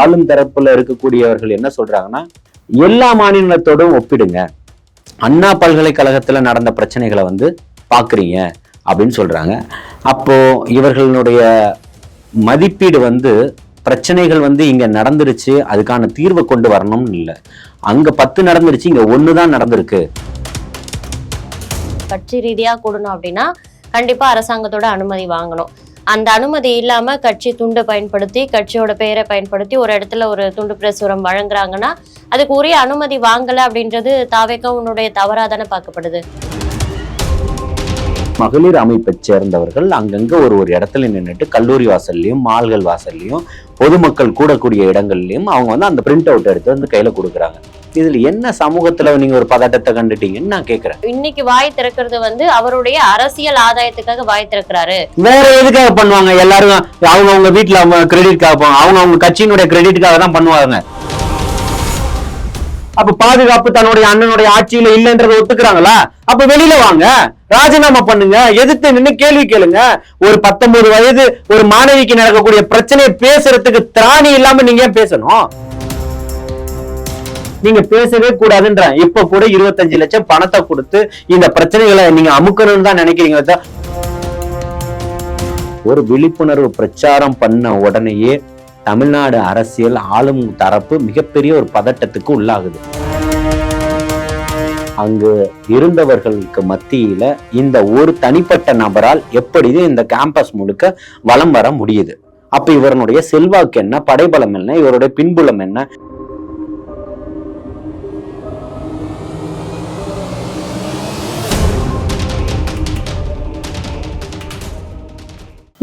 ஆளும் தரப்புல இருக்கக்கூடியவர்கள் என்ன சொல்றாங்கன்னா எல்லா மாநிலத்தோடும் ஒப்பிடுங்க. அண்ணா பல்கலைக்கழகத்துல நடந்த பிரச்சனைகளை வந்து பாக்குறீங்க அப்படின்னு சொல்றாங்க. அப்போ இவர்களுடைய மதிப்பீடு வந்து பிரச்சனைகள் வந்து இங்க நடந்துருச்சு அதுக்கான தீர்வை கொண்டு வரணும்னு இல்லை. அங்க பத்து நடந்துருச்சு இங்க ஒண்ணுதான் நடந்திருக்கு. கட்சி ரீதியா கூடணும் அப்படின்னா கண்டிப்பா அரசாங்கத்தோட அனுமதி வாங்கணும். அந்த அனுமதி இல்லாம கட்சி துண்டை பயன்படுத்தி கட்சியோட பெயரை பயன்படுத்தி ஒரு இடத்துல ஒரு துண்டு பிரசுரம் வழங்குறாங்கன்னா அதுக்கு உரிய அனுமதி வாங்கல அப்படின்றது தாவேக்கவுனுடைய தவறா தானே பார்க்கப்படுது. மகளிர் அமைப்பை சேர்ந்தவர்கள் அங்கங்க ஒரு ஒரு இடத்துல நின்றுட்டு கல்லூரி வாசல்லையும் மால்கள் வாசல்லையும் பொதுமக்கள் கூடக்கூடிய இடங்கள்லயும் அவங்க வந்து அந்த பிரிண்ட் அவுட் எடுத்து வந்து கையில கொடுக்குறாங்க. இதுல என்ன சமூகத்துல நீங்க ஒரு பதட்டத்தை கண்டுட்டீங்கன்னு நான் கேக்குறேன். இன்னைக்கு வாய் திறக்கிறது வந்து அவருடைய அரசியல் ஆதாயத்துக்காக வாய் திறக்கிறாரு. வேற எதுக்காக பண்ணுவாங்க? எல்லாரும் அவங்க அவங்க வீட்டுல அவங்க கிரெடிட்காக அவங்க அவங்க கட்சியினுடைய கிரெடிட்டுக்காக தான் பண்ணுவாங்க. அப்ப பாதுகாப்பு தன்னுடைய அண்ணனுடைய ஆட்சியில இல்லைன்றதை ஒத்துக்கிறாங்களா? அப்ப வெளியில வாங்க. ராஜினாமா பண்ணுங்க. எதிர்த்து நின்னு கேள்வி கேளுங்க. ஒரு பத்தொன்பது வயது ஒரு மாணவிக்கு நடக்கக்கூடிய பிரச்சனையை பேசுறதுக்கு திராணி இல்லாம நீங்க ஏன் பேசணும்? நீங்க பேசவே கூடாதுன்ற இப்ப கூட இருபத்தஞ்சு லட்சம் பணத்தை கொடுத்து இந்த பிரச்சனைகளை நீங்க அமுக்கணும்னு தான் நினைக்கிறீங்க ஒரு விழிப்புணர்வு பிரச்சாரம் பண்ண உடனேயே தமிழ்நாடு அரசியல் ஆளும் தரப்பு மிகப்பெரிய ஒரு பதட்டத்துக்கு உள்ளாகுது. அங்கு இருந்தவர்களுக்கு மத்தியில இந்த ஒரு தனிப்பட்ட நபரால் எப்படி இந்த கேம்பஸ் முழுக்க வலம் வர முடியுது? அப்ப இவருடைய செல்வாக்கு என்ன படைபலம் என்ன இவருடைய பின்புலம் என்ன?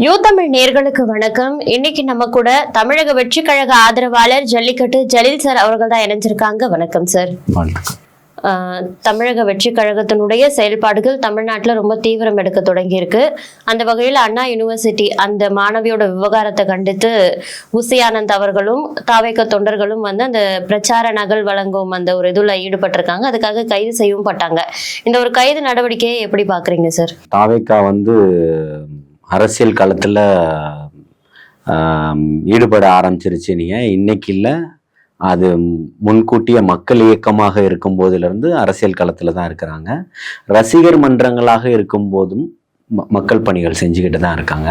யூ தமிழ் நேர்களுக்கு வணக்கம். இன்னைக்கு நம்ம கூட தமிழக வெற்றி கழக ஆதரவாளர் ஜல்லிக்கட்டு ஜலீல் சார் அவர்கள் தான் இணைஞ்சிருக்காங்க. வணக்கம் சார். தமிழக வெற்றி கழகத்தினுடைய செயல்பாடுகள் தமிழ்நாட்டில் ரொம்ப தீவிரம் எடுக்க தொடங்கியிருக்கு. அந்த வகையில் அண்ணா யூனிவர்சிட்டி அந்த மாணவியோட விவகாரத்தை கண்டித்து உசி ஆனந்த் அவர்களும் தாவேக்க தொண்டர்களும் வந்து அந்த பிரச்சார நகல் வழங்கும் அந்த ஒரு இதில் ஈடுபட்டிருக்காங்க. அதுக்காக கைது செய்யவும் பட்டாங்க. இந்த ஒரு கைது நடவடிக்கையை எப்படி பார்க்குறீங்க சார்? தாவேக்கா வந்து அரசியல் காலத்தில் ஈடுபட ஆரம்பிச்சிருச்சு நீங்க. இன்னைக்கு இல்லை. அது முன்கூட்டிய மக்கள் இயக்கமாக இருக்கும் போதிலிருந்து அரசியல் களத்தில் தான் இருக்கிறாங்க. ரசிகர் மன்றங்களாக இருக்கும் போதும் ம- மக்கள் பணிகள் செஞ்சுக்கிட்டு தான் இருக்காங்க.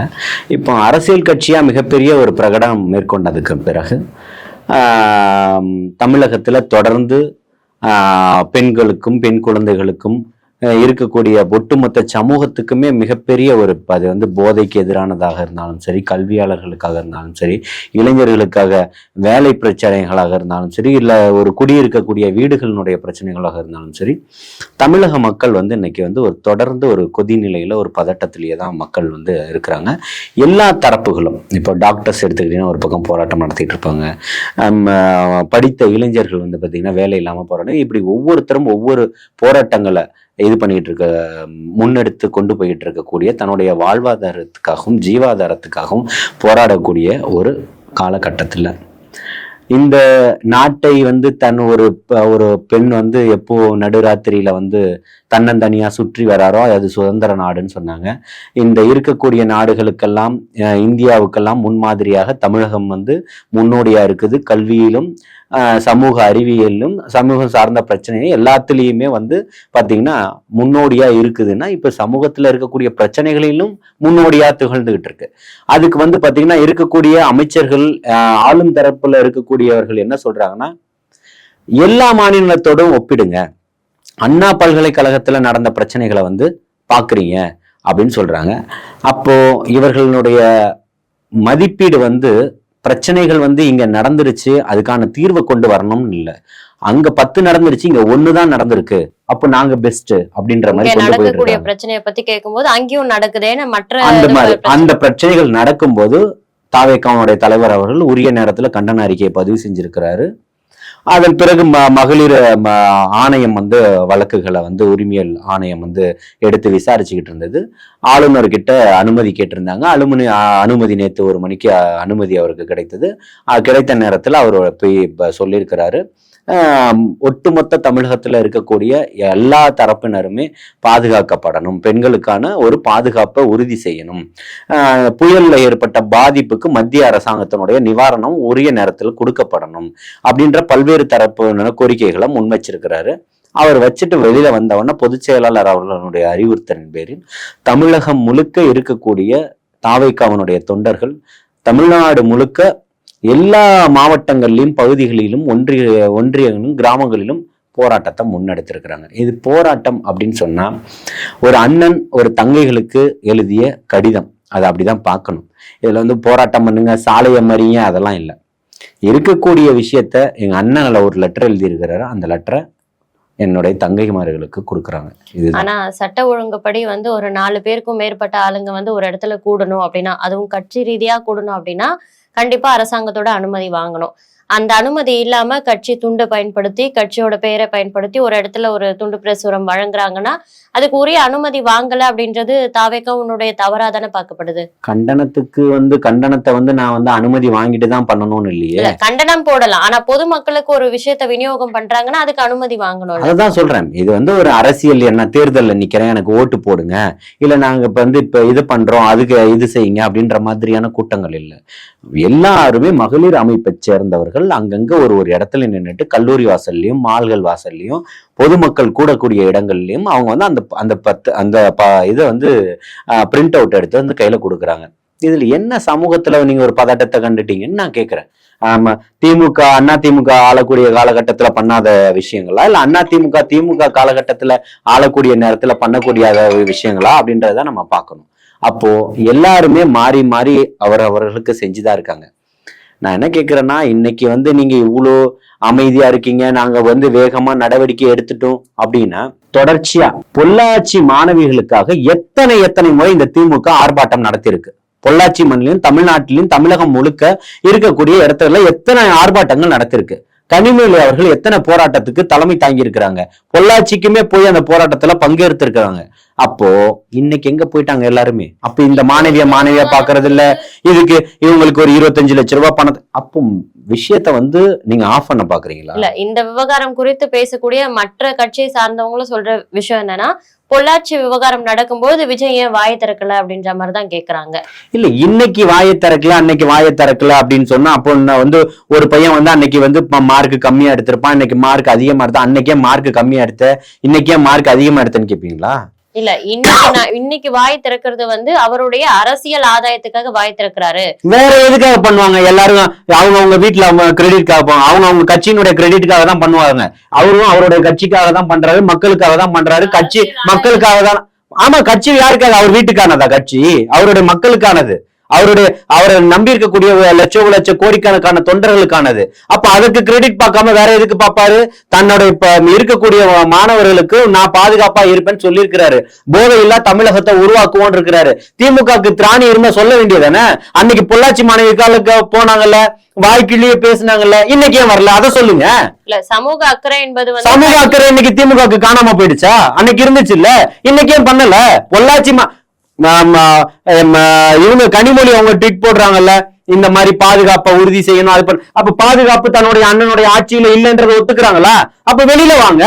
இப்போ அரசியல் கட்சியாக மிகப்பெரிய ஒரு பிரகடனம் மேற்கொண்டதுக்கு பிறகு தமிழகத்தில் தொடர்ந்து பெண்களுக்கும் பெண் குழந்தைகளுக்கும் இருக்கக்கூடிய ஒட்டுமொத்த சமூகத்துக்குமே மிகப்பெரிய ஒரு ப- அது வந்து போதைக்கு எதிரானதாக இருந்தாலும் சரி கல்வியாளர்களுக்காக இருந்தாலும் சரி இளைஞர்களுக்காக வேலை பிரச்சனைகளாக இருந்தாலும் சரி இல்லை ஒரு குடியிருக்கக்கூடிய வீடுகளினுடைய பிரச்சனைகளாக இருந்தாலும் சரி தமிழக மக்கள் வந்து இன்னைக்கு வந்து ஒரு தொடர்ந்து ஒரு கொதிநிலையில ஒரு பதட்டத்திலேயே தான் மக்கள் வந்து இருக்கிறாங்க. எல்லா தரப்புகளும் இப்போ டாக்டர்ஸ் எடுத்துக்கிட்டீங்கன்னா ஒரு பக்கம் போராட்டம் நடத்திட்டு இருப்பாங்க. படித்த இளைஞர்கள் வந்து பார்த்தீங்கன்னா வேலை இல்லாமல் போராட்டம் இப்படி ஒவ்வொருத்தரும் ஒவ்வொரு போராட்டங்களை இது பண்ணிட்டு இருக்க முன்னெடுத்து கொண்டு போயிட்டு இருக்கக்கூடிய தன்னுடைய வாழ்வாதாரத்துக்காகவும் ஜீவாதாரத்துக்காகவும் போராடக்கூடிய ஒரு காலகட்டத்தில். இந்த நாட்டை வந்து தன் ஒரு ஒரு பெண் வந்து எப்போ நடுராத்திரியில வந்து தன்னந்தனியா சுற்றி வராரோ அது சுதந்திர நாடுன்னு சொன்னாங்க. இந்த இருக்கக்கூடிய நாடுகளுக்கெல்லாம் இந்தியாவுக்கெல்லாம் முன்மாதிரியாக தமிழகம் வந்து முன்னோடியா இருக்குது. கல்வியிலும் சமூக அறிவியலும் சமூகம் சார்ந்த பிரச்சனையும் எல்லாத்துலேயுமே வந்து பார்த்தீங்கன்னா முன்னோடியாக இருக்குதுன்னா இப்போ சமூகத்தில் இருக்கக்கூடிய பிரச்சனைகளிலும் முன்னோடியாக திகழ்ந்துகிட்டு இருக்கு. அதுக்கு வந்து பார்த்தீங்கன்னா இருக்கக்கூடிய அமைச்சர்கள் ஆளும் தரப்பில் இருக்கக்கூடியவர்கள் என்ன சொல்கிறாங்கன்னா எல்லா மாநிலத்தோடும் ஒப்பிடுங்க. அண்ணா பல்கலைக்கழகத்தில் நடந்த பிரச்சனைகளை வந்து பார்க்குறீங்க அப்படின்னு சொல்கிறாங்க அப்போது இவர்களுடைய மதிப்பீடு வந்து பிரச்சனைகள் வந்து இங்க நடந்துருச்சு அதுக்கான தீர்வை கொண்டு வரணும்னு இல்லை. அங்க பத்து நடந்துருச்சு இங்க ஒண்ணுதான் நடந்திருக்கு. அப்போ நாங்க பெஸ்ட் அப்படின்ற மாதிரி நடக்கக்கூடிய. பிரச்சனையை பத்தி கேட்கும்போது அங்கேயும் நடக்குதேன்னு மற்ற அந்த மாதிரி அந்த பிரச்சனைகள் நடக்கும்போது தாவேக்காவுடைய தலைவர் அவர்கள் உரிய நேரத்துல கண்டன அறிக்கையை பதிவு செஞ்சிருக்கிறாரு. அதன் பிறகு ம மகளிர் ம, ஆணையம் வந்து வழக்குகளை வந்து உரிமையல் ஆணையம் வந்து எடுத்து விசாரிச்சுக்கிட்டு இருந்தது. ஆளுநர்கிட்ட அனுமதி கேட்டிருந்தாங்க. அனுமதி அனுமதி நேற்று ஒரு மணிக்கு அனுமதி அவருக்கு கிடைத்தது. கிடைத்த நேரத்தில் அவர் போய் சொல்லியிருக்கிறாரு. ஒட்டுமொத்த தமிழகத்தில் இருக்கக்கூடிய எல்லா தரப்பினருமே பாதுகாக்கப்படணும். பெண்களுக்கான ஒரு பாதுகாப்பை உறுதி செய்யணும். புயலில் ஏற்பட்ட பாதிப்புக்கு மத்திய அரசாங்கத்தினுடைய நிவாரணம் உரிய நேரத்தில் கொடுக்கப்படணும் அப்படின்ற பல்வேறு தரப்பு கோரிக்கைகளை முன் வச்சிருக்கிறாரு அவர் வச்சுட்டு வெளியில வந்தவொடனே பொதுச் செயலாளர் அவர்களுடைய அறிவுறுத்தலின் பேரில் தமிழகம் முழுக்க இருக்கக்கூடிய தாவைக்காவனுடைய தொண்டர்கள் தமிழ்நாடு முழுக்க எல்லா மாவட்டங்களிலும் பகுதிகளிலும் ஒன்றிய ஒன்றியங்களும் கிராமங்களிலும் போராட்டத்தை முன்னெடுத்திருக்கிறாங்க. இது போராட்டம் அப்படின்னு சொன்னா ஒரு அண்ணன் ஒரு தங்கைகளுக்கு எழுதிய கடிதம். அதை அப்படிதான் பார்க்கணும். இதுல வந்து போராட்டம் பண்ணுங்க சாலையை மறிய அதெல்லாம் இல்லை. இருக்கக்கூடிய விஷயத்த எங்க அண்ணன் ஒரு லெட்டர் எழுதியிருக்கிறாரு. அந்த லெட்டரை என்னுடைய தங்கைமார்களுக்கு கொடுக்குறாங்க. இது ஆனா சட்ட ஒழுங்குப்படி வந்து ஒரு நாலு பேருக்கும் மேற்பட்ட ஆளுங்க வந்து ஒரு இடத்துல கூடணும் அப்படின்னா அதுவும் கட்சி ரீதியா கூடணும் அப்படின்னா கண்டிப்பா அரசாங்கத்தோட அனுமதி வாங்கணும். அந்த அனுமதி இல்லாம கட்சி துண்டு பயன்படுத்தி கட்சியோட பெயரை பயன்படுத்தி ஒரு இடத்துல ஒரு துண்டு பிரசுரம் வழங்குறாங்கன்னா அதுக்கு உரிய அனுமதி வாங்கல அப்படின்றது தாவேக்கா உன்னுடைய தவறா தானே பார்க்கப்படுது. கண்டனத்துக்கு வந்து கண்டனத்தை வந்து நான் வந்து அனுமதி வாங்கிட்டு தான் பண்ணணும்னு இல்லையே. இல்ல கண்டனம் போடலாம். ஆனா பொதுமக்களுக்கு ஒரு விஷயத்த விநியோகம் பண்றாங்கன்னா அதுக்கு அனுமதி வாங்கணும். அதுதான் சொல்றேன். இது வந்து ஒரு அரசியல் என்ன தேர்தல்ல நிக்கிறேன் எனக்கு ஓட்டு போடுங்க. இல்ல நாங்க இப்ப வந்து இப்ப இது பண்றோம் அதுக்கு இது செய்யுங்க அப்படின்ற மாதிரியான கூட்டங்கள் இல்ல. எல்லாருமே மகளிர் அமைப்பை சேர்ந்தவர்கள் அங்கங்க ஒரு ஒரு இடத்துல நின்னுட்டு கல்லூரி வாசல்லையும் மால்கள் வாசல்லையும் பொதுமக்கள் கூடக்கூடிய இடங்கள்லயும் அவங்க வந்து அந்த அந்த பத்து அந்த ப- இதை வந்து பிரிண்ட் அவுட் எடுத்து வந்து கையில கொடுக்குறாங்க. இதுல என்ன சமூகத்துல நீங்க ஒரு பதட்டத்தை கண்டுட்டீங்கன்னு நான் கேக்குறேன். ஆமா திமுக அண்ணா திமுக ஆளக்கூடிய காலகட்டத்துல பண்ணாத விஷயங்களா? இல்ல அண்ணா திமுக திமுக காலகட்டத்துல ஆளக்கூடிய நேரத்துல பண்ணக்கூடிய விஷயங்களா? அப்படின்றத நம்ம பார்க்கணும். அப்போ எல்லாருமே மாறி மாறி அவர் அவர்களுக்கு செஞ்சுதான் இருக்காங்க. நான் என்ன கேட்குறேன்னா இன்னைக்கு வந்து நீங்க இவ்வளோ அமைதியா இருக்கீங்க நாங்க வந்து வேகமா நடவடிக்கை எடுத்துட்டோம் அப்படின்னா தொடர்ச்சியா பொள்ளாச்சி மாணவிகளுக்காக எத்தனை எத்தனை முறை இந்த திமுக ஆர்ப்பாட்டம் நடத்தியிருக்கு. பொள்ளாச்சி மண்ணிலும் தமிழ்நாட்டிலும் தமிழகம் முழுக்க இருக்கக்கூடிய இடத்துல எத்தனை ஆர்ப்பாட்டங்கள் நடத்திருக்கு கனிமொழி அவர்கள் எத்தனை போராட்டத்துக்கு தலைமை தாங்கி இருக்கிறாங்க பொள்ளாச்சிக்குமே போய் அந்த போராட்டத்துல பங்கேற்று இருக்காங்க அப்போ இன்னைக்கு எங்க போயிட்டாங்க எல்லாருமே? அப்ப இந்த மாணவிய மாணவியா பாக்குறது இல்ல இதுக்கு இவங்களுக்கு ஒரு இருபத்தஞ்சு லட்ச ரூபாய் பணத்தை அப்போ விஷயத்த வந்து நீங்க ஆஃப் பண்ண பாக்குறீங்களா? இல்ல இந்த விவகாரம் குறித்து பேசக்கூடிய மற்ற கட்சியை சார்ந்தவங்களும் சொல்ற விஷயம் என்னன்னா பொள்ளாச்சி விவகாரம் நடக்கும்போது விஜய் ஏன் வாயை திறக்கல அப்படின்ற மாதிரி தான் கேக்குறாங்க. இல்ல இன்னைக்கு வாயை திறக்கல அன்னைக்கு வாயை திறக்கல அப்படின்னு சொன்னா அப்போ நான் வந்து ஒரு பையன் வந்து அன்னைக்கு வந்து மார்க் கம்மியா எடுத்திருப்பான் இன்னைக்கு மார்க் அதிகமா எடுத்த அன்னைக்கே மார்க் கம்மியா எடுத்த இன்னைக்கே மார்க் அதிகமா எடுத்தேன்னு கேப்பீங்களா? இல்ல இன்னைக்கு நான் இன்னைக்கு வாய் திறக்கிறது வந்து அவருடைய அரசியல் ஆதாயத்துக்காக வாய் திறக்கிறாரு. வேற எதுக்காக பண்ணுவாங்க? எல்லாரும் அவங்க அவங்க வீட்டுல அவங்க கிரெடிட்காக போவாங்க அவங்க அவங்க கட்சியினுடைய கிரெடிட்டுக்காக தான் பண்ணுவாங்க. அவரும் அவருடைய கட்சிக்காக தான் பண்றாரு மக்களுக்காக தான் பண்றாரு. கட்சி மக்களுக்காக தான் ஆமா கட்சி யாருக்காக? அவர் வீட்டுக்கானதா கட்சி? அவருடைய மக்களுக்கானது. அவருடைய அவரை நம்பி இருக்கக்கூடிய லட்சோ லட்ச கோடிக்கணக்கான தொண்டர்களுக்கானது. அப்ப அதுக்கு கிரெடிட் பார்க்காம வேற எதுக்கு பார்ப்பாரு? தன்னோட இப்ப இருக்கக்கூடிய மாணவர்களுக்கு நான் பாதுகாப்பா இருப்பேன்னு சொல்லியிருக்கிறாரு. போதை இல்லா தமிழகத்தை உருவாக்குவோன்னு இருக்கிறாரு. திமுகவுக்கு திராணி இருந்தா சொல்ல வேண்டியதானே? அன்னைக்கு பொள்ளாச்சி மாணவிக்காலுக்கு போனாங்கல்ல வாய்க்கிலேயே பேசினாங்கல்ல இன்னைக்கு ஏன் வரல? அதை சொல்லுங்க. இல்ல சமூக அக்கறை என்பது சமூக அக்கறை இன்னைக்கு திமுகவுக்கு காணாம போயிடுச்சா? அன்னைக்கு இருந்துச்சு இல்ல இன்னைக்கு ஏன் பண்ணல? பொள்ளாச்சி ம- இவங்க கனிமொழி அவங்க ட்வீட் போடுறாங்கல்ல இந்த மாதிரி பாதுகாப்பை உறுதி செய்யணும் அது அப்ப பாதுகாப்பு தன்னுடைய அண்ணனுடைய ஆட்சியில இல்லைன்றதை ஒத்துக்கிறாங்களா? அப்ப வெளியில வாங்க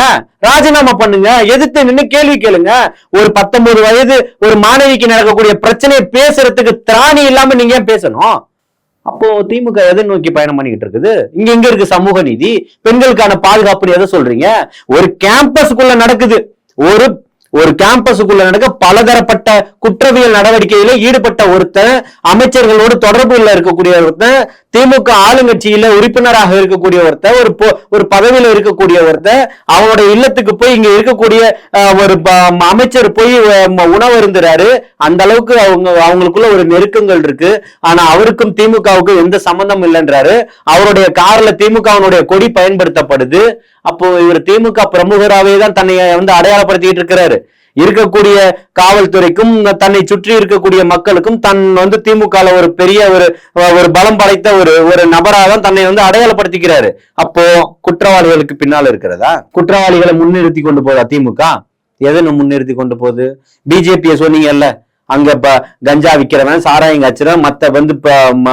ராஜினாமா பண்ணுங்க எதிர்த்து நின்று கேள்வி கேளுங்க. ஒரு பத்தொன்பது வயது ஒரு மாணவிக்கு நடக்கக்கூடிய பிரச்சனையை பேசுறதுக்கு திராணி இல்லாம நீங்க ஏன் பேசணும்? அப்போ திமுக எதை நோக்கி பயணம் பண்ணிக்கிட்டு இருக்குது? இங்க எங்க இருக்கு சமூக நீதி பெண்களுக்கான பாதுகாப்புன்னு எதை சொல்றீங்க? ஒரு கேம்பஸ்க்குள்ள நடக்குது. ஒரு ஒரு கேம்பஸுக்குள்ள நடக்க பலதரப்பட்ட குற்றவியல் நடவடிக்கையில ஈடுபட்ட ஒருத்தன் அமைச்சர்களோடு தொடர்புல இருக்கக்கூடிய ஒருத்தன் திமுக ஆளுங்கட்சியில உறுப்பினராக இருக்கக்கூடிய ஒருத்தன் ஒரு ஒரு பதவியில இருக்கக்கூடிய ஒருத்தன் அவனுடைய இல்லத்துக்கு போய் இங்க இருக்கக்கூடிய ஒரு ப- அமைச்சர் போய் உணவு இருந்துறாரு அந்த அளவுக்கு அவங்க அவங்களுக்குள்ள ஒரு நெருக்கங்கள் இருக்கு. ஆனா அவருக்கும் திமுகவுக்கும் எந்த சம்பந்தம் இல்லைன்றாரு. அவருடைய கார்ல திமுகவினுடைய கொடி பயன்படுத்தப்படுது. அப்போ இவர் திமுக பிரமுகராகவே தான் தன்னை வந்து அடையாளப்படுத்திட்டு இருக்கிறாரு. இருக்கக்கூடிய காவல்துறைக்கும் தன்னை சுற்றி இருக்கக்கூடிய மக்களுக்கும் தன் வந்து திமுக ஒரு பெரிய ஒரு ஒரு பலம் படைத்த ஒரு ஒரு நபராக தான் தன்னை வந்து அடையாளப்படுத்திக்கிறாரு. அப்போ குற்றவாளிகளுக்கு பின்னால் இருக்கிறதா? குற்றவாளிகளை முன்னிறுத்தி கொண்டு போதா திமுக? எதனை முன்னிறுத்தி கொண்டு போகுது? பிஜேபியை சொன்னீங்கல்ல அங்க இப்ப கஞ்சா விற்கிறவன் சாராயம் காய்ச்சறவன் மத்த வந்து ம,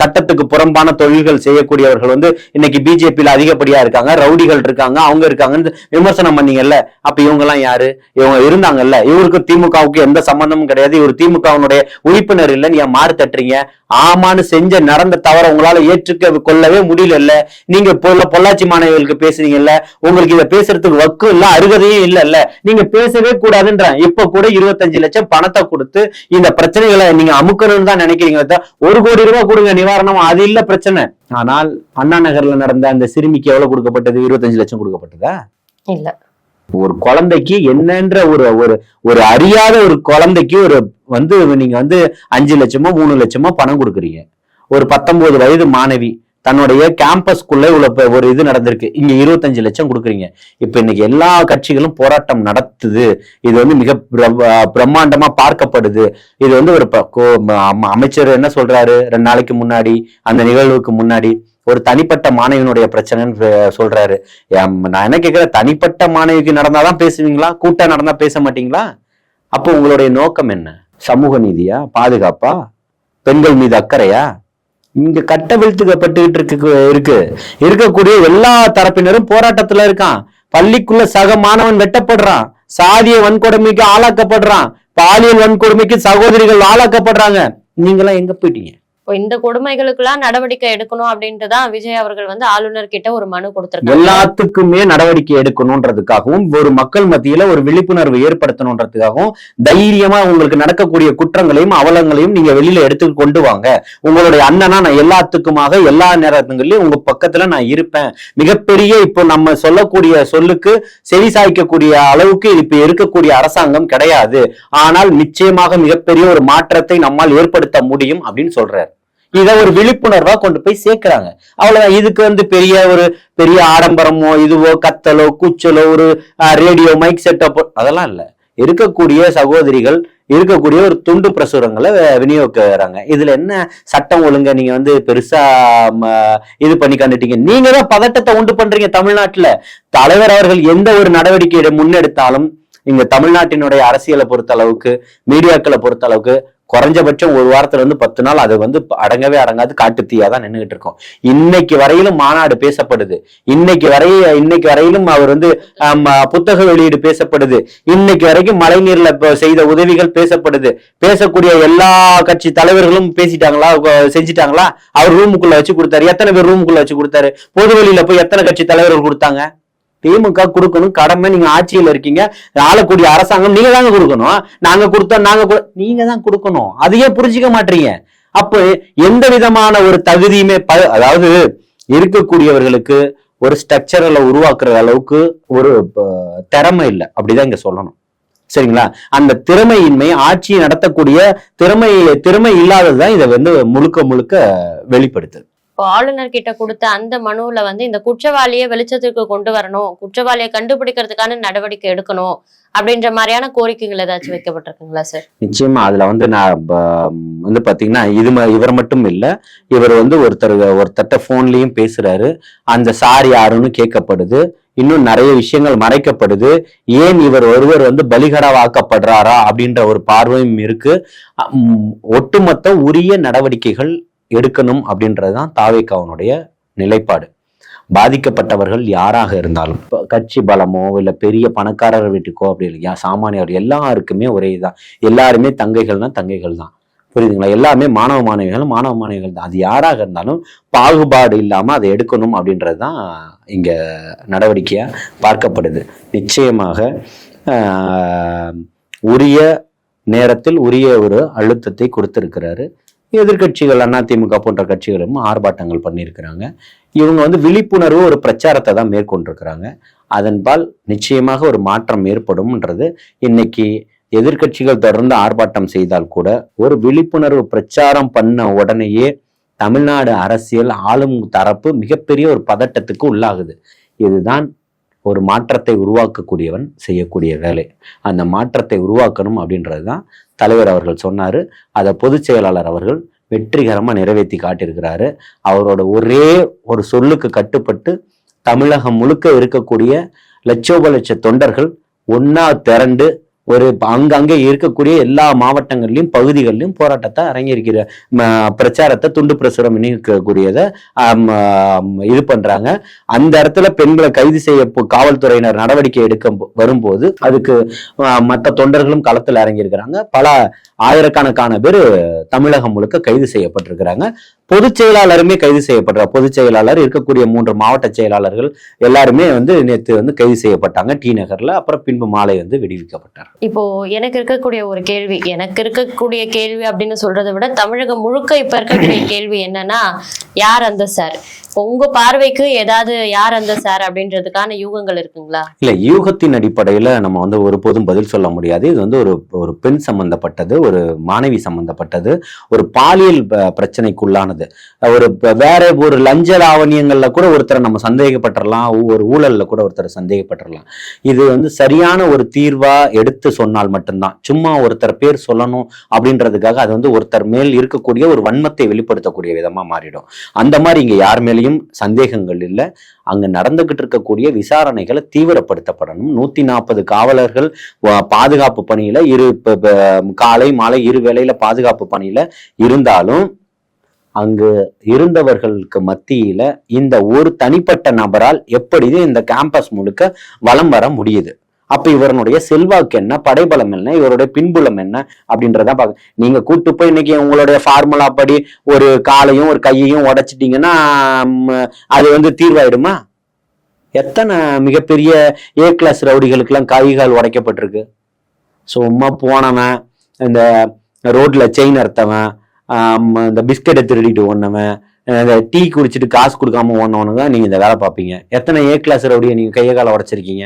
சட்டத்துக்கு புறம்பான தொழில்கள் செய்யக்கூடியவர்கள் வந்து இன்னைக்கு பிஜேபியில அதிகப்படியா இருக்காங்க ரவுடிகள் இருக்காங்க அவங்க இருக்காங்கன்னு விமர்சனம் பண்ணீங்கல்ல அப்ப இவங்க எல்லாம் யாரு? இவங்க இருந்தாங்கல்ல இவருக்கு திமுகவுக்கு எந்த சம்பந்தமும் கிடையாது இவர் திமுகவினுடைய உறுப்பினர் இல்ல நீங்க மாறு தட்டுறீங்க. ஆமான்னு செஞ்ச நடந்த தவற உங்களால ஏற்றுக்க கொள்ளவே முடியல நீங்க பொள்ளாச்சி மாணவிகளுக்கு பேசுறீங்கல்ல உங்களுக்கு இதை பேசுறதுக்கு வக்கும் இல்ல அருகதையும் இல்லல்ல. நீங்க பேசவே கூடாதுன்ற இப்ப கூட இருபத்தஞ்சு லட்சம் பணத்தை கொடுத்து இந்த பிரச்சனைகளை நீங்க அமுக்கணும்னு தான் நினைக்கிறீங்களே தவிர ஒரு கோடி ரூபாய் கொடுங்க நிவாரணம் அது இல்ல பிரச்சனை. ஆனால் அண்ணா நகர்ல நடந்த அந்த சிறுமிக்கு எவ்வளவு கொடுக்கப்பட்டது? இருபத்தஞ்சு லட்சம் கொடுக்கப்பட்டதா? இல்ல. ஒரு குழந்தைக்கு என்னன்ற ஒரு ஒரு ஒரு அறியாத ஒரு குழந்தைக்கு ஒரு வந்து நீங்க வந்து அஞ்சு லட்சமோ மூணு லட்சமோ பணம் கொடுக்குறீங்க. ஒரு பத்தொன்பது வயது மாணவி தன்னுடைய கேம்பஸ்க்குள்ளே உள்ள ஒரு இது நடந்திருக்கு. இங்க இருபத்தஞ்சு லட்சம் கொடுக்குறீங்க. இப்ப இன்னைக்கு எல்லா கட்சிகளும் போராட்டம் நடத்துது. இது வந்து மிக பிர- பிரம்மாண்டமா பார்க்கப்படுது. இது வந்து ஒரு கோ- அமைச்சர் என்ன சொல்றாரு? ரெண்டு நாளைக்கு முன்னாடி அந்த நிகழ்வுக்கு முன்னாடி ஒரு தனிப்பட்ட மாணவியினுடைய பிரச்சனைன்னு சொ- சொல்றாரு. நான் என்ன கேக்குறேன்? தனிப்பட்ட மாணவிக்கு நடந்தாதான் பேசுவீங்களா? கூட்டம் நடந்தா பேச மாட்டீங்களா? அப்போ உங்களுடைய நோக்கம் என்ன? சமூக நீதியா? பாதுகாப்பா? பெண்கள் மீது அக்கறையா? இங்க கட்டவிழ்த்துக்கப்பட்டுக்கிட்டு இருக்கு இருக்கு. இருக்கக்கூடிய எல்லா தரப்பினரும் போராட்டத்துல இருக்கான். பள்ளிக்குள்ள சக மாணவன் வெட்டப்படுறான். சாதிய வன்கொடுமைக்கு ஆளாக்கப்படுறான். பாலியல் வன்கொடுமைக்கு சகோதரிகள் ஆளாக்கப்படுறாங்க. நீங்களாம் எங்க போயிட்டீங்க? இப்போ இந்த கொடுமைகளுக்கெல்லாம் நடவடிக்கை எடுக்கணும் அப்படின்றதான் விஜய் அவர்கள் வந்து ஆளுநர் கிட்ட ஒரு மனு கொடுத்திருக்காங்க. எல்லாத்துக்குமே நடவடிக்கை எடுக்கணும்ன்றதுக்காகவும் ஒரு மக்கள் மத்தியில ஒரு விழிப்புணர்வு ஏற்படுத்தணுன்றதுக்காகவும் தைரியமா உங்களுக்கு நடக்கக்கூடிய குற்றங்களையும் அவலங்களையும் நீங்க வெளியில எடுத்து கொண்டு வாங்க. உங்களுடைய அண்ணனா நான் எல்லாத்துக்குமாக எல்லா நேரத்துங்களையும் உங்க பக்கத்துல நான் இருப்பேன். மிகப்பெரிய இப்போ நம்ம சொல்லக்கூடிய சொல்லுக்கு செவி சாய்க்கக்கூடிய அளவுக்கு இப்ப இருக்கக்கூடிய அரசாங்கம் கிடையாது. ஆனால் நிச்சயமாக மிகப்பெரிய ஒரு மாற்றத்தை நம்மால் ஏற்படுத்த முடியும் அப்படின்னு சொல்றாரு. இதை ஒரு விழிப்புணர்வா கொண்டு போய் சேர்க்கிறாங்க. அவ்வளவுதான். இதுக்கு வந்து பெரிய ஒரு பெரிய ஆடம்பரமோ இதுவோ கத்தலோ கூச்சலோ ஒரு ரேடியோ மைக் செட்டப்போ அதெல்லாம் இல்லை. இருக்கக்கூடிய சகோதரிகள் இருக்கக்கூடிய ஒரு துண்டு பிரசுரங்களை விநியோகிக்கிறாங்க. இதுல என்ன சட்டம் ஒழுங்க நீங்க வந்து பெருசா ம, இது பண்ணி கண்டுட்டீங்க? நீங்க தான் பதட்டத்தை உண்டு பண்றீங்க தமிழ்நாட்டுல. தலைவர் அவர்கள் எந்த ஒரு நடவடிக்கையை முன்னெடுத்தாலும் இங்க தமிழ்நாட்டினுடைய அரசியலை பொறுத்த அளவுக்கு மீடியாக்களை பொறுத்த அளவுக்கு குறைஞ்சபட்சம் ஒரு வாரத்துல இருந்து பத்து நாள் அது வந்து அடங்கவே அடங்காது காட்டு தீயா தான் நின்றுகிட்டு இருக்கோம். இன்னைக்கு வரையிலும் மாநாடு பேசப்படுது. இன்னைக்கு வரைய இன்னைக்கு வரையிலும் அவர் வந்து புத்தக வெளியீடு பேசப்படுது. இன்னைக்கு வரைக்கும் மழைநீர்ல செய்த உதவிகள் பேசப்படுது. பேசக்கூடிய எல்லா கட்சி தலைவர்களும் பேசிட்டாங்களா செஞ்சிட்டாங்களா? அவர் ரூமுக்குள்ள வச்சு கொடுத்தாரு. எத்தனை பேர் ரூமுக்குள்ள வச்சு கொடுத்தாரு? பொது வெளியில போய் எத்தனை கட்சி தலைவர்கள் கொடுத்தாங்க? திமுக கொடுக்கணும் கடமை நீங்க ஆட்சியில இருக்கீங்க ஆளக்கூடிய அரசாங்கம் நீங்க தாங்க கொடுக்கணும். நாங்க கொடுத்தோம் நாங்க நீங்க தான் கொடுக்கணும். அதையே புரிஞ்சுக்க மாட்டீங்க. அப்போ எந்த விதமான ஒரு தகுதியுமே ப- அதாவது இருக்கக்கூடியவர்களுக்கு ஒரு ஸ்ட்ரக்சரலை உருவாக்குற அளவுக்கு ஒரு திறமை இல்லை. அப்படிதான் இங்க சொல்லணும். சரிங்களா? அந்த திறமையின்மை ஆட்சியை நடத்தக்கூடிய திறமை திறமை இல்லாததுதான் இதை வந்து முழுக்க முழுக்க வெளிப்படுத்துது. இப்போ ஆளுநர் கிட்ட கொடுத்த அந்த மனுவுல வந்து இந்த குற்றவாளியை வெளிச்சத்துக்கு கொண்டு வரணும் குற்றவாளியை கண்டுபிடிக்கிறதுக்கான நடவடிக்கை எடுக்கணும் அப்படின்ற மாதிரியான கோரிக்கைகள் ஏதாச்சும் வைக்கப்பட்டிருக்குங்களா சார்? நிச்சயமா அதுல வந்து நான் வந்து பாத்தீங்கன்னா இது ம- இவர் மட்டும் இல்ல இவர் வந்து ஒருத்தர் ஒருத்தட்ட போன்லயும் பேசுறாரு. அந்த சார் யாருன்னு கேட்கப்படுது. இன்னும் நிறைய விஷயங்கள் மறைக்கப்படுது. ஏன் இவர் ஒருவர் வந்து பலிகடவாக்கப்படுறாரா அப்படின்ற ஒரு பார்வையும் இருக்கு. ஒட்டுமொத்த உரிய நடவடிக்கைகள் எடுக்கணும் அப்படின்றது தான் தாவேக்காவனுடைய நிலைப்பாடு. பாதிக்கப்பட்டவர்கள் யாராக இருந்தாலும் இப்போ கட்சி பலமோ இல்லை பெரிய பணக்காரர் வீட்டுக்கோ அப்படி இல்லையா சாமானியர் எல்லாருக்குமே ஒரே இதுதான். எல்லாருமே தங்கைகள்னா தங்கைகள் தான் புரியுதுங்களா? எல்லாமே மாணவ மாணவிகள் மாணவ மாணவிகள் தான். அது யாராக இருந்தாலும் பாகுபாடு இல்லாமல் அதை எடுக்கணும் அப்படின்றது தான் இங்கே நடவடிக்கையாக பார்க்கப்படுது. நிச்சயமாக உரிய நேரத்தில் உரிய ஒரு அழுத்தத்தை கொடுத்திருக்கிறாரு எதிர்க்கட்சிகள் அதிமுக போன்ற கட்சிகளும் ஆர்ப்பாட்டங்கள் பண்ணியிருக்கிறாங்க. இவங்க வந்து விழிப்புணர்வு ஒரு பிரச்சாரத்தை தான் மேற்கொண்டிருக்கிறாங்க. அதன்பால் நிச்சயமாக ஒரு மாற்றம் ஏற்படும்ன்றது இன்னைக்கு எதிர்க்கட்சிகள் தொடர்ந்து ஆர்ப்பாட்டம் செய்தால் கூட ஒரு விழிப்புணர்வு பிரச்சாரம் பண்ண உடனேயே தமிழ்நாடு அரசியல் ஆளும் தரப்பு மிகப்பெரிய ஒரு பதட்டத்துக்கு உள்ளாகுது. இதுதான் ஒரு மாற்றத்தை உருவாக்கக்கூடியவன் செய்யக்கூடிய வேலை. அந்த மாற்றத்தை உருவாக்கணும் அப்படின்றது தான் தலைவர் அவர்கள் சொன்னார். அதை பொதுச் செயலாளர் அவர்கள் வெற்றிகரமாக நிறைவேற்றி காட்டியிருக்கிறாரு. அவரோட ஒரே ஒரு சொல்லுக்கு கட்டுப்பட்டு தமிழகம் முழுக்க இருக்கக்கூடிய லட்சோப லட்ச தொண்டர்கள் ஒன்னா திரண்டு ஒரு அங்கங்கே இருக்கக்கூடிய எல்லா மாவட்டங்கள்லையும் பகுதிகளிலும் போராட்டத்தை அரங்கிருக்கிற ம, பிரச்சாரத்தை துண்டு பிரசுரம் இணைக்கக்கூடியதை இது பண்றாங்க. அந்த இடத்துல பெண்களை கைது செய்ய காவல்துறையினர் நடவடிக்கை எடுக்க வரும்போது அதுக்கு மற்ற தொண்டர்களும் களத்தில் இறங்கியிருக்கிறாங்க பல ஆயிரக்கணக்கான பேர் தமிழகம் முழுக்க கைது செய்யப்பட்டிருக்கிறாங்க. பொதுச் செயலாளருமே கைது செய்யப்படுற பொதுச் செயலாளர் இருக்கக்கூடிய மூன்று மாவட்ட செயலாளர்கள் எல்லாருமே வந்து நேற்று வந்து கைது செய்யப்பட்டாங்க. டி நகர்ல அப்புறம் பின்பு மாலை வந்து விடுவிக்கப்பட்டார். இப்போ எனக்கு இருக்கக்கூடிய ஒரு கேள்வி எனக்கு இருக்கக்கூடிய கேள்வி அப்படின்னு சொல்றதை விட தமிழகம் முழுக்க இப்ப இருக்கக்கூடிய கேள்வி என்னன்னா யார் அந்த சார் உங்க பார்வைக்கு ஏதாவது யார் அந்த சார் அப்படின்றதுக்கான யூகங்கள் இருக்குங்களா? இல்ல யூகத்தின் அடிப்படையில நம்ம வந்து ஒருபோதும் பதில் சொல்ல முடியாது. இது வந்து ஒரு ஒரு பெண் சம்பந்தப்பட்டது ஒரு மாணவி சம்பந்தப்பட்டது ஒரு பாலியல் பிரச்சனைக்குள்ளானது. ஒரு வேற ஒரு லஞ்ச லாவணியங்கள்ல கூட ஒருத்தரை நம்ம சந்தேகப்பட்டுறலாம் ஒரு ஊழல்ல கூட ஒருத்தரை சந்தேகப்பட்டுறலாம். இது வந்து சரியான ஒரு தீர்வா எடுத்து சொன்னால் மட்டும்தான். சும்மா ஒருத்தர் பேர் சொல்லணும் அப்படின்றதுக்காக அது வந்து ஒருத்தர் மேல் இருக்கக்கூடிய ஒரு வன்மத்தை வெளிப்படுத்தக்கூடிய விதமா மாறிடும். அந்த மாதிரி இங்க யார் மேலேயும் சந்தேகங்கள் இல்லை. அங்கே நடந்துகிட்டு இருக்கக்கூடிய விசாரணைகளை தீவிரப்படுத்தப்படணும். நூற்றி நாற்பது காவலர்கள் பாதுகாப்பு பணியில் இரு காலை மாலை இரு வேளையில் பாதுகாப்பு பணியில் இருந்தாலும் அங்கு இருந்தவர்களுக்கு மத்தியில இந்த ஒரு தனிப்பட்ட நபரால் எப்படி இந்த கேம்பஸ் முழுக்க வலம் வர முடியுது. அப்ப இவருடைய செல்வாக்கு என்ன படைபலம் என்ன இவருடைய பின்புலம் என்ன அப்படின்றத பார்க்க நீங்க கூட்டு போய் இன்னைக்கு உங்களுடைய ஃபார்முலா படி ஒரு காலையும் ஒரு கையையும் உடைச்சிட்டீங்கன்னா அது வந்து தீர்வாயிடுமா? எத்தனை மிகப்பெரிய ஏ கிளாஸ் ரவுடிகளுக்கெல்லாம் கை கால் உடைக்கப்பட்டிருக்கு? சும்மா போனவன் இந்த ரோட்ல செயின் அறுத்தவன் இந்த பிஸ்கெட்டை திருடிட்டு ஓடினவன் இந்த டீ குடிச்சிட்டு காசு கொடுக்காம ஓடினவனு தான் நீங்க இந்த வேலை பார்ப்பீங்க. எத்தனை ஏ கிளாஸ் ரவுடியை நீங்க கையை காலை உடைச்சிருக்கீங்க?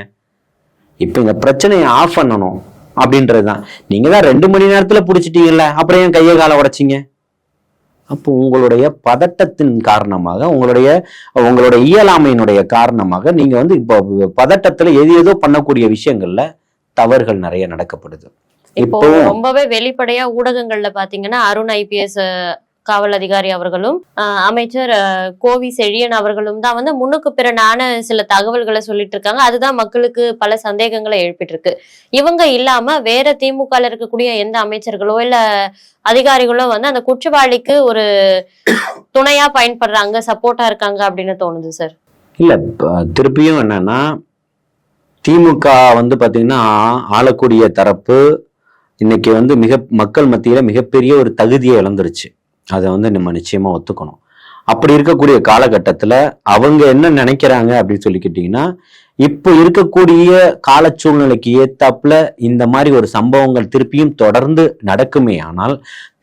இப்போ இந்த பிரச்சனையை ஆஃப் பண்ணணும் அப்படின்றது தான் நீங்க தான் ரெண்டு மணி நேரத்துல பிடிச்சிட்டீங்கல்ல அப்புறம் ஏன் கையை காலை உடைச்சிங்க? அப்போ உங்களுடைய பதட்டத்தின் காரணமாக உங்களுடைய உங்களுடைய இயலாமையினுடைய காரணமாக நீங்க வந்து இப்போ பதட்டத்துல எது ஏதோ பண்ணக்கூடிய விஷயங்கள்ல தவறுகள் நிறைய நடக்கப்படுது. இப்போ இப்போ ரொம்பவே வெளிப்படையா ஊடகங்கள்ல பாத்தீங்கன்னா அருண் ஐபிஎஸ் காவல் அதிகாரி அவர்களும் அமைச்சர் கோவி செழியன் அவர்களும் தான் வந்து முன்னுக்கு பிறனான சில தகவல்களை சொல்லிட்டு இருக்காங்க அதுதான் மக்களுக்கு பல சந்தேகங்களை எழுப்பிட்டு இருக்கு இவங்க இல்லாம வேற திமுக இருக்கக்கூடிய எந்த அமைச்சர்களோ இல்ல அதிகாரிகளோ வந்து அந்த குற்றவாளிக்கு ஒரு துணையா பயன்படுறாங்க சப்போர்ட்டா இருக்காங்க அப்படின்னு தோணுது சார். இல்ல திருப்பியும் என்னன்னா திமுக வந்து பாத்தீங்கன்னா ஆளக்கூடிய தரப்பு இன்னைக்கு வந்து மிக மக்கள் மத்தியில மிகப்பெரிய ஒரு தகுதியை இழந்துருச்சு. அதை வந்து நம்ம நிச்சயமா ஒத்துக்கணும். அப்படி இருக்கக்கூடிய காலகட்டத்தில் அவங்க என்ன நினைக்கிறாங்க அப்படின்னு சொல்லிக்கிட்டீங்கன்னா இப்போ இருக்கக்கூடிய கால சூழ்நிலைக்கு ஏத்தாப்புல இந்த மாதிரி ஒரு சம்பவங்கள் திருப்பியும் தொடர்ந்து நடக்குமே ஆனால்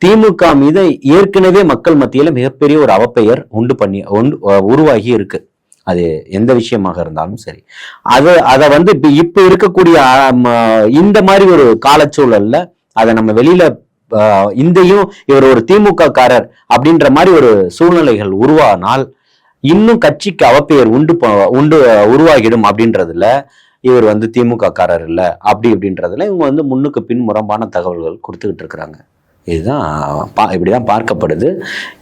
திமுக மீது ஏற்கனவே மக்கள் மத்தியில் மிகப்பெரிய ஒரு அவப்பெயர் உண்டு பண்ணி உண்டு உருவாகி இருக்கு. அது எந்த விஷயமாக இருந்தாலும் சரி. அது அதை வந்து இப்போ இப்போ இருக்கக்கூடிய இந்த மாதிரி ஒரு காலச்சூழல்ல அதை நம்ம வெளியில இந்தையும் இவர் ஒரு திமுக காரர் அப்படின்ற மாதிரி ஒரு சூழ்நிலைகள் உருவானால் இன்னும் கட்சிக்கு அவப்பெயர் உண்டு உண்டு உருவாகிடும் அப்படின்றதுல இவர் வந்து திமுக காரர் அப்படி அப்படின்றதுல இவங்க வந்து முன்னுக்கு பின் முரம்பான தகவல்கள் கொடுத்துக்கிட்டு இருக்கிறாங்க. இதுதான் பா இப்படி தான் பார்க்கப்படுது.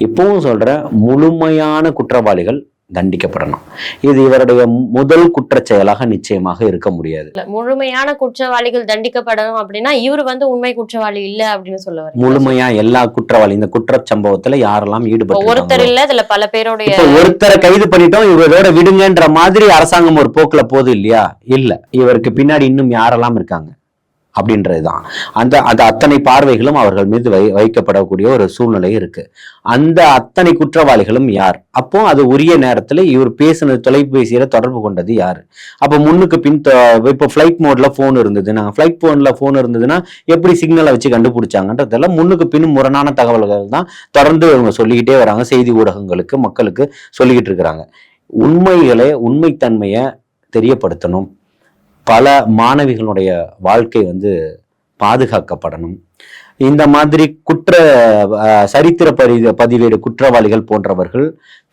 இப்போவும் சொல்கிற முழுமையான குற்றவாளிகள் தண்டிக்கப்படணும். இது இவருடைய முதல் குற்றச் செயலாக நிச்சயமாக இருக்க முடியாது. முழுமையான குற்றவாளிகள் தண்டிக்கப்படணும் அப்படின்னா இவர் வந்து உண்மை குற்றவாளி இல்ல அப்படின்னு சொல்ல வரீங்க முழுமையா எல்லா குற்றவாளி இந்த குற்றச் சம்பவத்துல யாரெல்லாம் இப்போ ஒருத்தர் ஈடுபட்டு இல்ல இதுல பல பேருடைய ஒருத்தரை கைது பண்ணிட்டோம் இவரோட விடுங்கன்ற மாதிரி அரசாங்கம் ஒரு போக்குல போகுது இல்லையா? இல்ல. இவருக்கு பின்னாடி இன்னும் யாரெல்லாம் இருக்காங்க? அப்படின்றது தான் அந்த அந்த அத்தனை பார்வைகளும் அவர்கள் மீது வை வைக்கப்படக்கூடிய ஒரு சூழ்நிலை இருக்கு. அந்த அத்தனை குற்றவாளிகளும் யார்? அப்போ அது உரிய நேரத்தில் இவர் பேசின தொலைபேசியில தொடர்பு கொண்டது யார்? அப்போ முன்னுக்கு பின் தொ- இப்போ ஃபிளைட் மோட்ல ஃபோன் இருந்ததுன்னா ஃபிளைட் போன்ல ஃபோன் இருந்ததுன்னா எப்படி சிக்னலை வச்சு கண்டுபிடிச்சாங்கன்றதெல்லாம் முன்னுக்கு பின் முரணான தகவல்கள் தான் தொடர்ந்து இவங்க சொல்லிக்கிட்டே வராங்க. செய்தி ஊடகங்களுக்கு மக்களுக்கு சொல்லிக்கிட்டு இருக்கிறாங்க. உண்மைகளை உண்மைத்தன்மையை தெரியப்படுத்தணும். பல மாணவிகளுடைய வாழ்க்கை வந்து பாதுகாக்கப்படணும். இந்த மாதிரி குற்ற சரித்திர பதி பதிவேடு குற்றவாளிகள் போன்றவர்கள்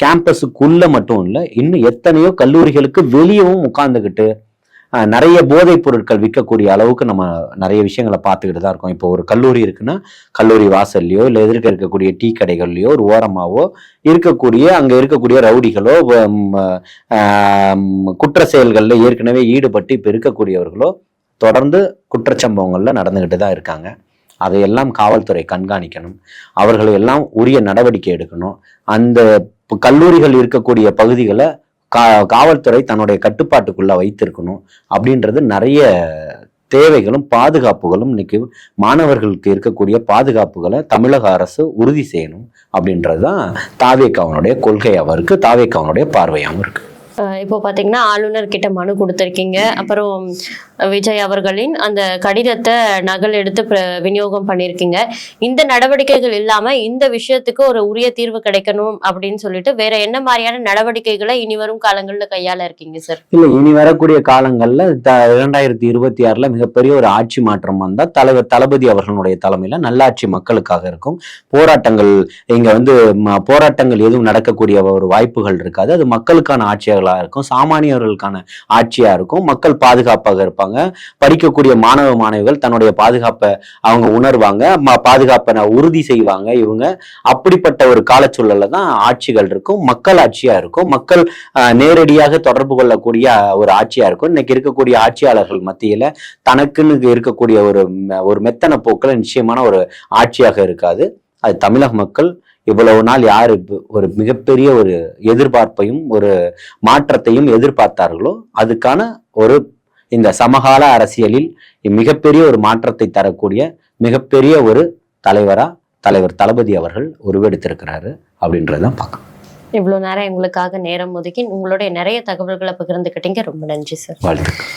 கேம்பஸுக்குள்ள மட்டும் இல்லை இன்னும் எத்தனையோ கல்லூரிகளுக்கு வெளியவும் உட்கார்ந்துக்கிட்டு நிறைய போதைப் பொருட்கள் விற்கக்கூடிய அளவுக்கு நம்ம நிறைய விஷயங்களை பார்த்துக்கிட்டு தான் இருக்கோம். இப்போ ஒரு கல்லூரி இருக்குன்னா கல்லூரி வாசல்லையோ இல்லை எதிர்க்க இருக்கக்கூடிய டீ கடைகள்லையோ ஒரு ஓரமாவோ இருக்கக்கூடிய அங்கே இருக்கக்கூடிய ரவுடிகளோ குற்ற செயல்களில் ஏற்கனவே ஈடுபட்டு இப்போ இருக்கக்கூடியவர்களோ தொடர்ந்து குற்றச்சம்பவங்கள்ல நடந்துகிட்டு தான் இருக்காங்க. அதையெல்லாம் காவல்துறை கண்காணிக்கணும். அவர்களை எல்லாம் உரிய நடவடிக்கை எடுக்கணும். அந்த கல்லூரிகள் இருக்கக்கூடிய பகுதிகளை கா காவல்துறை தன்னுடைய கட்டுப்பாட்டுக்குள்ள வைத்திருக்கணும் அப்படின்றது நிறைய தேவைகளும் பாதுகாப்புகளும் இன்னைக்கு மாணவர்களுக்கு இருக்கக்கூடிய பாதுகாப்புகளை தமிழக அரசு உறுதி செய்யணும் அப்படின்றது தான் தாவேக்காவனுடைய கொள்கையாகவும் அவருக்கு தாவேக்காவனுடைய பார்வையாகவும் இருக்குது இப்போ பார்த்தீங்கன்னா ஆளுநர் கிட்ட மனு கொடுத்துருக்கீங்க. அப்புறம் விஜய் அவர்களின் அந்த கடிதத்தை நகல் எடுத்து விநியோகம் பண்ணியிருக்கீங்க இந்த நடவடிக்கைகள் இல்லாமல் இந்த விஷயத்துக்கு ஒரு உரிய தீர்வு கிடைக்கணும் அப்படின்னு சொல்லிட்டு வேற என்ன மாதிரியான நடவடிக்கைகளை இனி வரும் காலங்களில் கையாள இருக்கீங்க சார்? இல்லை இனி வரக்கூடிய காலங்களில் த இரண்டாயிரத்தி இருபத்தி ஆறில் மிகப்பெரிய ஒரு ஆட்சி மாற்றம் வந்தால் தலைவர் தளபதி அவர்களுடைய தலைமையில் நல்லாட்சி மக்களுக்காக இருக்கும். போராட்டங்கள் இங்கே வந்து ம- போராட்டங்கள் எதுவும் நடக்கக்கூடிய ஒரு வாய்ப்புகள் இருக்காது. அது மக்களுக்கான ஆட்சியாக ஆட்சிகளா இருக்கும் சாமானியர்களுக்கான ஆட்சியா இருக்கும் மக்கள் பாதுகாப்பாக இருப்பாங்க. படிக்கக்கூடிய மாணவ மாணவிகள் தன்னுடைய பாதுகாப்பை அவங்க உணர்வாங்க. ம- பாதுகாப்பை உறுதி செய்வாங்க இவங்க. அப்படிப்பட்ட ஒரு காலச்சூழல்ல தான் ஆட்சிகள் இருக்கும். மக்கள் ஆட்சியா இருக்கும். மக்கள் ஆஹ் நேரடியாக தொடர்பு கொள்ளக்கூடிய ஒரு ஆட்சியா இருக்கும். இன்னைக்கு இருக்கக்கூடிய ஆட்சியாளர்கள் மத்தியில தனக்குன்னு இருக்கக்கூடிய ஒரு ஒரு மெத்தன போக்கில் நிச்சயமான ஒரு ஆட்சியாக இருக்காது. அது தமிழக மக்கள் இவ்வளவு நாள் யார் ஒரு மிகப்பெரிய ஒரு எதிர்பார்ப்பையும் ஒரு மாற்றத்தையும் எதிர்பார்த்தார்களோ அதுக்கான ஒரு இந்த சமகால அரசியலில் மிகப்பெரிய ஒரு மாற்றத்தை தரக்கூடிய மிகப்பெரிய ஒரு தலைவரா தலைவர் தளபதி அவர்கள் உருவெடுத்திருக்கிறாரு அப்படின்றதான் பார்க்கணும் இவ்வளோ நேரம் எங்களுக்காக நேரம் ஒதுக்கி உங்களுடைய நிறைய தகவல்களை பகிர்ந்துக்கிட்டீங்க ரொம்ப நன்றி சார். வாழ்த்துக்கள்.